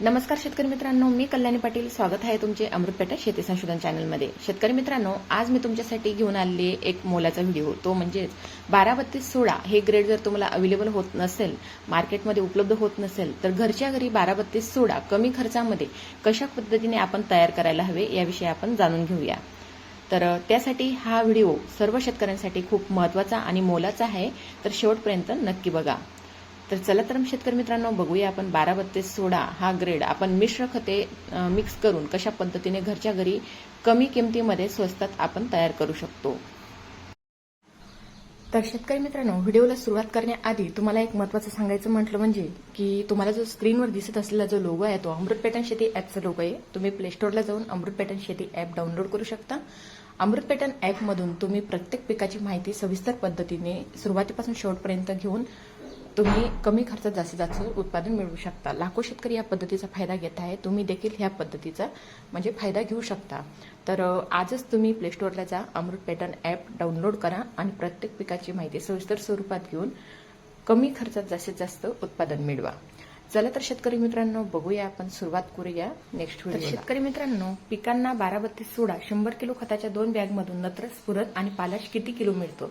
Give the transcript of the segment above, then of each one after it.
नमस्कार शेतकरी मित्रांनो मी कल्याणी पाटील. स्वागत आहे तुमचे अमृतपेठा शेती संशोधन चॅनलमध्ये. शेतकरी मित्रांनो आज मी तुमच्यासाठी घेऊन आलेली एक मोलाचा व्हिडिओ. तो म्हणजेच बारा बत्तीस सोळा हे ग्रेड जर तुम्हाला अवेलेबल होत नसेल मार्केटमध्ये उपलब्ध होत नसेल तर घरच्या घरी बारा बत्तीस सोळा कमी खर्चामध्ये कशा पद्धतीने आपण तयार करायला हवे याविषयी आपण जाणून घेऊया. तर त्यासाठी हा व्हिडिओ सर्व शेतकऱ्यांसाठी खूप महत्त्वाचा आणि मोलाचा आहे. तर शेवटपर्यंत नक्की बघा. तर चला तर शेतकरी मित्रांनो बघूया आपण बारा बत्तीस सोडा हा ग्रेड आपण मिश्र खते मिक्स करून कशा पद्धतीने घरच्या घरी कमी किमतीमध्ये स्वस्तात आपण तयार करू शकतो. तर शेतकरी मित्रांनो व्हिडिओला सुरुवात करण्याआधी तुम्हाला एक महत्वाचं सांगायचं म्हटलं म्हणजे की तुम्हाला जो स्क्रीनवर दिसत असलेला जो लोगो आहे तो अमृत पॅटर्न शेती ॲपचा लोगो आहे. तुम्ही प्ले स्टोअरला जाऊन अमृत पॅटर्न शेती ॲप डाउनलोड करू शकता. अमृत पॅटर्न ॲपमधून तुम्ही प्रत्येक पिकाची माहिती सविस्तर पद्धतीने सुरुवातीपासून शेवटपर्यंत घेऊन तुम्ही कमी खर्चात जास्तीत जास्त उत्पादन मिळवू शकता. लाखो शेतकरी या पद्धतीचा फायदा घेत आहे. तुम्ही देखील ह्या पद्धतीचा म्हणजे फायदा घेऊ शकता. तर आजच तुम्ही प्ले स्टोअरला जा अमृत पॅटर्न ॲप डाउनलोड करा आणि प्रत्येक पिकाची माहिती सविस्तर स्वरूपात घेऊन कमी खर्चात जास्तीत जास्त उत्पादन मिळवा. चला तर शेतकरी मित्रांनो बघूया आपण सुरुवात करूया नेक्स्ट व्हिडिओ शेतकरी मित्रांनो पिकांना बारा बत्तीस सोडा शंभर किलो खताच्या दोन बॅगमधून नत्र स्फुरत आणि पालाश किती किलो मिळतो?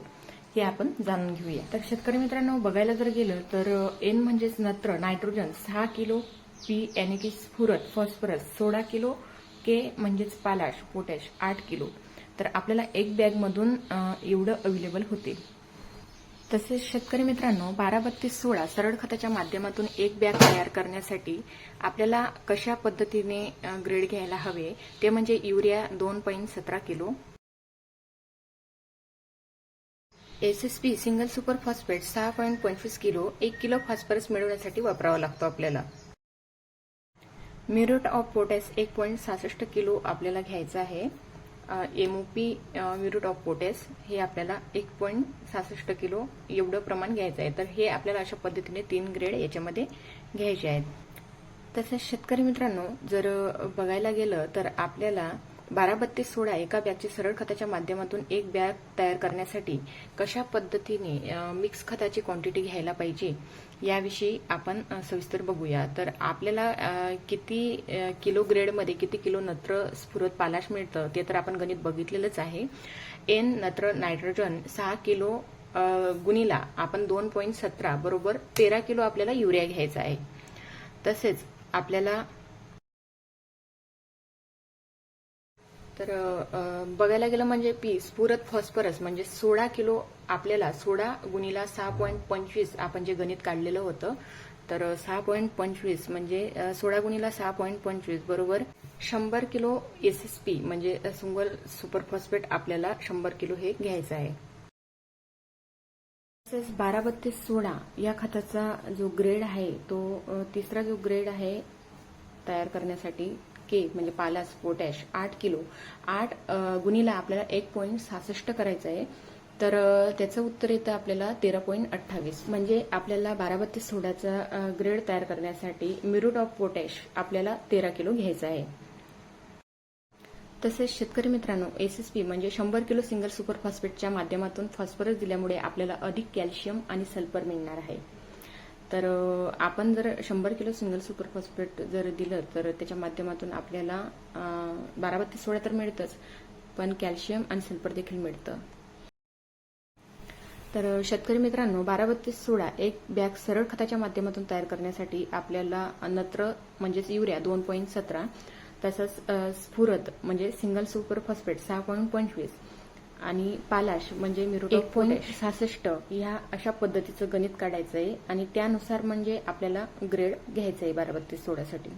हे आपण जाणून घेऊया. तर शेतकरी मित्रांनो बघायला जर गेलं तर एन म्हणजेच नत्र नायट्रोजन सहा किलो पी यानी की स्फुरत फॉस्फरस सोळा किलो के म्हणजेच पालाश पोटॅश आठ किलो. तर आपल्याला एक बॅगमधून एवढं अवेलेबल होते. तसेच शेतकरी मित्रांनो बारा बत्तीस सोळा सरळ खताच्या माध्यमातून एक बॅग तयार करण्यासाठी आपल्याला कशा पद्धतीने ग्रेड घ्यायला हवे? ते म्हणजे युरिया दोन पॉईंट सतरा kilo S S P single super phosphate सहा पॉईंट पंचवीस किलो एक किलो फॉस्फरस मिळवण्यासाठी वापरावा लागतो आपल्याला. म्युरेट ऑफ पोटॅस एक पॉईंट सहासष्ट किलो आपल्याला घ्यायचं आहे. M O P muriate of potash हे आपल्याला एक पॉईंट सहासष्ट किलो एवढं प्रमाण घ्यायचं आहे. तर हे आपल्याला अशा पद्धतीने तीन ग्रेड याच्यामध्ये घ्यायचे आहेत. तसेच शेतकरी मित्रांनो जर बघायला गेलं तर आपल्याला बारा बत्तीस सोळा एका बॅगची सरळ खताच्या माध्यमातून एक बॅग तयार करण्यासाठी कशा पद्धतीने मिक्स खताची क्वांटिटी घ्यायला पाहिजे याविषयी आपण सविस्तर बघूया. तर आपल्याला किती किलो ग्रेडमध्ये किती किलो नत्र स्फुरत पालाश मिळतं ते तर आपण गणित बघितलेलंच आहे. एन नत्र नायट्रोजन सहा किलो गुणीला आपण दोन पॉईंट सतरा बरोबर तेरा किलो आपल्याला युरिया घ्यायचा आहे. तसेच आपल्याला तर बघायला गेलं म्हणजे पी स्फुरत फॉस्फरस म्हणजे सोळा किलो आपल्याला सोळा गुणीला सहा पॉईंट पंचवीस आपण जे गणित काढलेलं होतं तर सहा पॉईंट पंचवीस म्हणजे सोळा गुणीला सहा पॉईंट पंचवीस बरोबर शंभर किलो एस एस पी म्हणजे सुंगल सुपर फॉस्फेट आपल्याला शंभर किलो हे घ्यायचं आहे. तसेच बारा बत्तीस सोळा या खताचा जो ग्रेड आहे तो तिसरा जो ग्रेड आहे तयार करण्यासाठी के म्हणजे पालास पोटॅश आठ किलो आठ गुणीला आपल्याला एक पॉईंट सहासष्ट करायचं आहे. तर त्याचं उत्तर येतं आपल्याला तेरा पॉईंट अठ्ठावीस. म्हणजे आपल्याला बारा बत्तीस ग्रेड तयार करण्यासाठी मिरूट ऑफ पोटॅश आपल्याला तेरा किलो घ्यायचा आहे. तसेच शेतकरी मित्रांनो एसएसपी म्हणजे शंभर किलो सिंगल सुपर फॉस्फेटच्या माध्यमातून फॉस्फरस दिल्यामुळे आपल्याला अधिक कॅल्शियम आणि सल्फर मिळणार आहे. तर आपण जर शंभर किलो सिंगल सुपर फॉस्फेट जर दिलं तर त्याच्या माध्यमातून आपल्याला बारा बत्तीस सोळा तर मिळतंच पण कॅल्शियम आणि सल्फर देखील मिळतं. तर शेतकरी मित्रांनो बारा बत्तीस सोळा एक बॅग सरळ खताच्या माध्यमातून तयार करण्यासाठी आपल्याला नत्र म्हणजेच युरिया दोन पॉईंट सतरा तसंच अ, स्फुरत म्हणजे सिंगल सुपर फॉस्फेट सहा पॉईंट पंचवीस आणि पालाश म्हणजे मिरुट एक पॉईंट सहासष्ट ह्या अशा पद्धतीचं गणित काढायचं आहे आणि त्यानुसार म्हणजे आपल्याला ग्रेड घ्यायचं आहे बारा बत्तीस सोळासाठी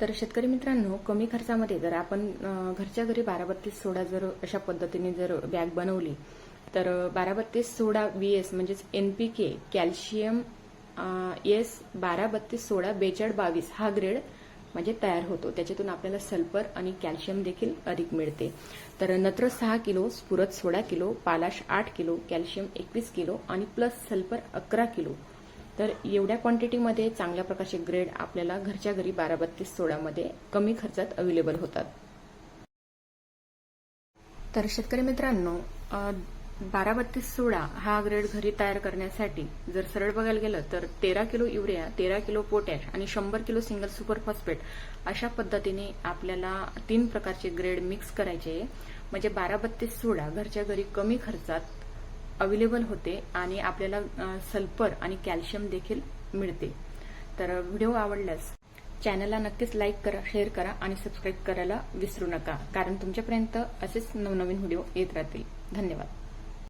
तर शेतकरी मित्रांनो कमी खर्चामध्ये जर आपण घरच्या घरी बारा बत्तीस सोडा जर अशा पद्धतीने जर बॅग बनवली तर बारा बत्तीस सोडा व्ही एस म्हणजेच N P K calcium S बारा बत्तीस सोळा बेचाळ बावीस हा ग्रेड म्हणजे तयार होतो. त्याच्यातून आपल्याला सल्फर आणि कॅल्शियम देखील अधिक मिळते. तर नत्र सहा किलो स्फुरत सोळा किलो पालाश आठ किलो कॅल्शियम एकवीस किलो आणि प्लस सल्फर अकरा किलो. तर एवढ्या क्वांटिटीमध्ये चांगल्या प्रकारचे ग्रेड आपल्याला घरच्या घरी बारा बत्तीस सोळामध्ये कमी खर्चात अवेलेबल होतात. तर शेतकरी मित्रांनो बारा बत्तीस सोळा हा ग्रेड घरी तयार करण्यासाठी जर सरळ बघायला गेलं तर तेरा किलो युरिया तेरा किलो पोटॅश आणि शंभर किलो सिंगल सुपर फॉस्फेट अशा पद्धतीने आपल्याला तीन प्रकारचे ग्रेड मिक्स करायचे. आहे. म्हणजे बारा बत्तीस सोळा घरच्या घरी कमी खर्चात अवेलेबल होते आणि आपल्याला सल्फर आणि कॅल्शियम देखील मिळते. तर व्हिडिओ आवडल्यास चॅनलला नक्कीच लाईक करा शेअर करा आणि सबस्क्राईब करायला विसरू नका. कारण तुमच्यापर्यंत असेच नवनवीन व्हिडिओ येत राहतील. धन्यवाद.